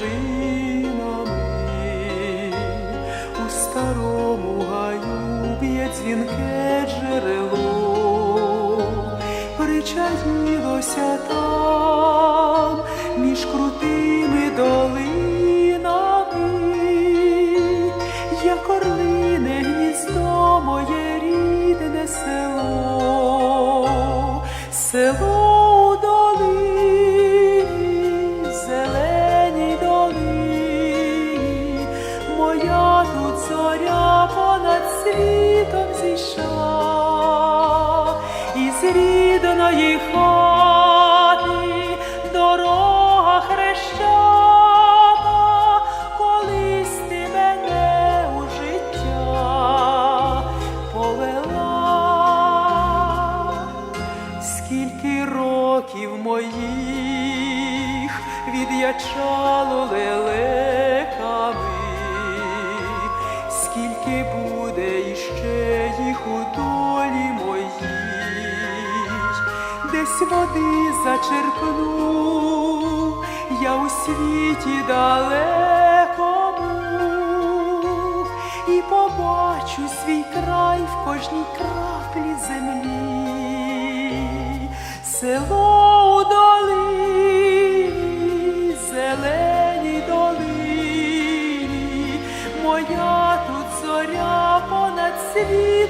стежинами, у старому гаю б'є дзвінке джерело, причаїлося там між крутими долинами, як орлине гніздо моє рідне село, село від'ячало лелеками, скільки буде іще їх у долі моїй, десь води зачерпну, я у світі далекому. І побачу свій край в кожній краплі землі, село у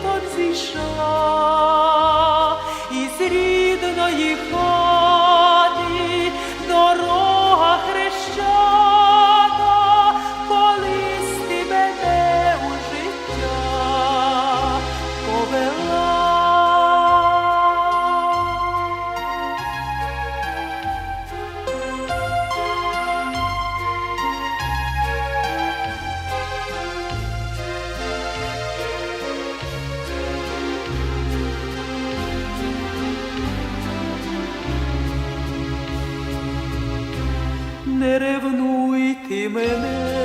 світом зійшла, із рідної хати не ревнуй ти мене.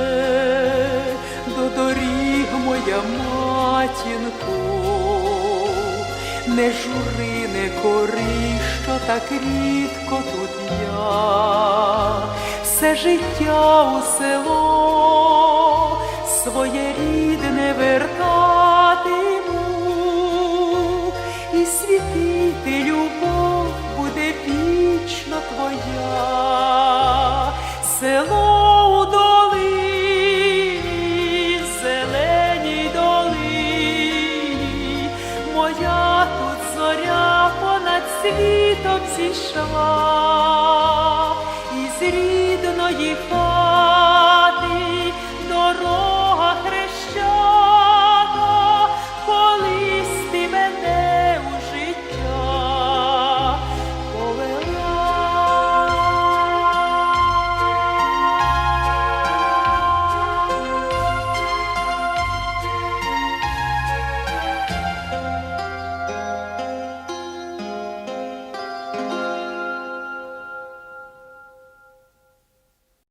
До доріг моя матінко, не жури, не кори, що так рідко тут я, все життя у село своє рідне вертатиму. І світити любов буде вічно твоя село у долині, зеленій долині, моя тут зоря понад світом зійшла.